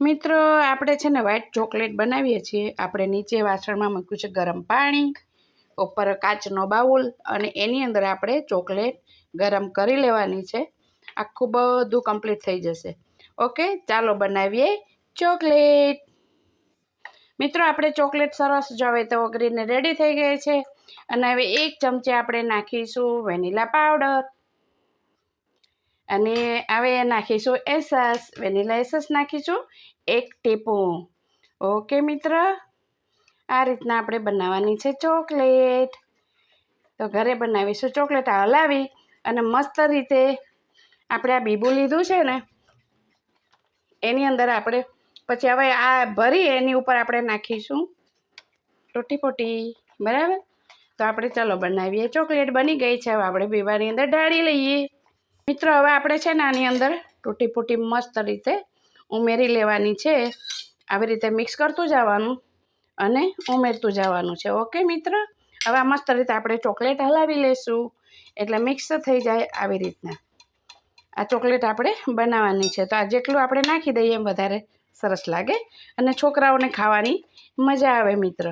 મિત્રો, આપણે છે ને વ્હાઈટ ચોકલેટ બનાવીએ છીએ. આપણે નીચે વાસણમાં મૂક્યું છે ગરમ પાણી, ઉપર કાચનો બાઉલ અને એની અંદર આપણે ચોકલેટ ગરમ કરી લેવાની છે. આખું બધું કમ્પ્લીટ થઈ જશે. ઓકે ચાલો બનાવીએ ચોકલેટ મિત્રો, આપણે ચોકલેટ સરસ જવે તો ઓગળીને રેડી થઈ ગઈ છે. અને હવે એક ચમચી આપણે નાખીશું વેનીલા પાવડર અને હવે નાખીશું એસસ વેનીલા એસસ નાખીશું. એક ટીપું. ઓકે મિત્ર? આ રીતના આપણે બનાવવાની છે ચોકલેટ. તો ઘરે બનાવીશું ચોકલેટ. હલાવી અને મસ્ત રીતે આપણે આ બીબું લીધું છે ને, એની અંદર આપણે પછી હવે આ ભરી એની ઉપર આપણે નાખીશું ટોટી પોટી બરાબર? તો આપણે ચાલો બનાવીએ. ચોકલેટ બની ગઈ છે. હવે આપણે બીબાની અંદર ઢાળી લઈએ. મિત્રો, હવે આપણે છે ને આની અંદર તૂટી ફૂટી મસ્ત રીતે ઉમેરી લેવાની છે. આવી રીતે મિક્સ કરતું જવાનું અને ઉમેરતું જવાનું છે. ઓકે મિત્ર? હવે આ મસ્ત રીતે આપણે ચોકલેટ હલાવી લઈશું એટલે મિક્સ થઈ જાય આવી રીતના. આ ચોકલેટ આપણે બનાવવાની છે. તો આ જેટલું આપણે નાખી દઈએ એમ વધારે સરસ લાગે. અને છોકરાઓને ખાવાની મજા આવે મિત્ર.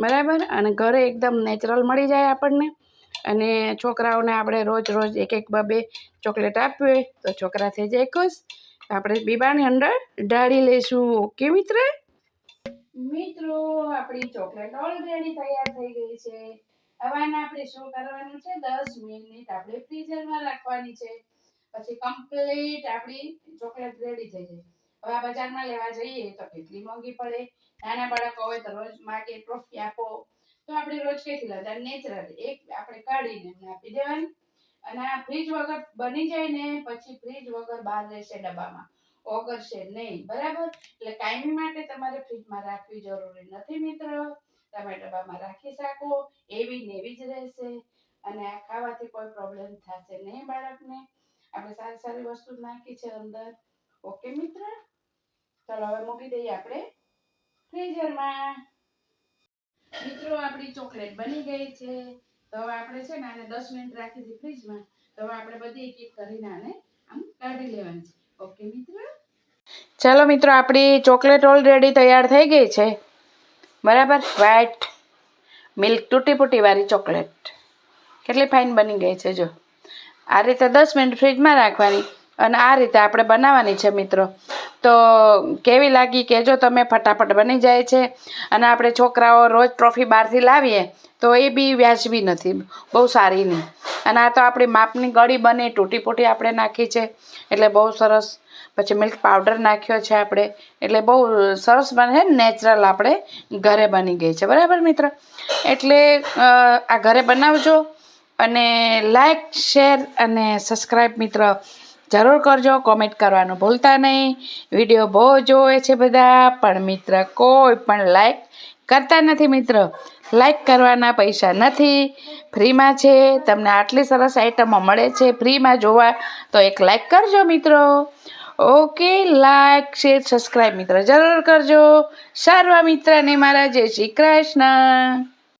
બરાબર? અને ઘરે એકદમ નેચરલ મળી જાય આપણને. અને છોકરાઓને આપણે રોજ રોજ એક એક બબે ચોકલેટ આપ્યું હોય તો છોકરા થઈ જાય ખુશ. આપણે બીબાની અંદર ઢાળી લઈશું. ઓકે મિત્ર? મિત્રો, આપણી ચોકલેટ ઓલરેડી તૈયાર થઈ ગઈ છે. હવે આને આપણે શું કરવાનું છે? દસ મિનિટ આપણે ફ્રીઝરમાં રાખવાની છે. પછી કમ્પ્લીટ આપણી ચોકલેટ રેડી થઈ જાય હવે આ બજારમાં લેવા જઈએ તો કેટલી મોંઘી પડે? નાના બાળકો હોય તો રોજ માટે ટ્રોફી આપો. તો આપણે રોજ કેટલી? લેતા નેચરલ એક આપણે કાઢીને એમને આપી દેવાની. અને આ ફ્રીજ વગર બની જાય ને, પછી ફ્રીજ વગર બહાર રહેશે ડબ્બામાં. ઓગળશે નહીં. બરાબર? એટલે કાયમી માટે તમારે ફ્રીજમાં રાખવી જરૂરી નથી મિત્ર. તમે ડબ્બામાં રાખી શકો. એવી ને એવી જ રહેશે. અને આ ખાવાથી કોઈ પ્રોબ્લેમ થશે નહીં બાળકને. આપણે સારી સારી વસ્તુ નાખી છે અંદર. ઓકે મિત્ર? ચાલો, હવે મૂકી દઈએ આપણે ફ્રીઝરમાં મિત્રો, આપણી ચોકલેટ બની ગઈ છે. તો આપણે છે ને આને દસ મિનિટ રાખી હતી ફ્રીજમાં તો આપણે બધી એક એક કરીને આને આમ કાઢી લેવાની ઓકે મિત્રો? ચાલો મિત્રો, આપણી ચોકલેટ ઓલરેડી તૈયાર થઈ ગઈ છે. બરાબર? વ્હાઈટ મિલ્ક તૂટી વાળી ચોકલેટ. કેટલી ફાઇન બની ગઈ છે જો. આ રીતે દસ મિનિટ ફ્રીજમાં રાખવાની અને આ રીતે આપણે બનાવવાની છે મિત્રો. તો કેવી લાગી કહેજો તમે ફટાફટ બની જાય છે અને આપણે છોકરાઓ રોજ ટ્રોફી બહારથી લાવીએ, તો એ બી વ્યાજબી નથી, બહુ સારી નહીં. અને આ તો આપણી માપની ગળી બને તૂટી ફૂટી આપણે નાખી છે, એટલે બહુ સરસ. પછી મિલ્ક પાવડર નાખ્યો છે આપણે, એટલે બહુ સરસ બને છે નેચરલ આપણે ઘરે બની ગઈ છે. બરાબર મિત્ર? એટલે આ ઘરે બનાવજો અને લાઈક, શેર અને સબસ્ક્રાઈબ મિત્ર જરૂર કરજો કોમેન્ટ કરવાનું ભૂલતા નહીં. વીડિયો બહુ જોવે છે બધા, પણ મિત્ર કોઈ પણ લાઈક કરતા નથી મિત્ર. લાઈક કરવાના પૈસા નથી. ફ્રીમાં છે, તમને આટલી સરસ આઈટમો મળે છે ફ્રીમાં જોવા, તો એક લાઈક કરજો મિત્રો. ઓકે લાઈક શેર સબસ્ક્રાઈબ મિત્ર. જરૂર કરજો. સારવા મિત્રને મારા જય શ્રી કૃષ્ણ.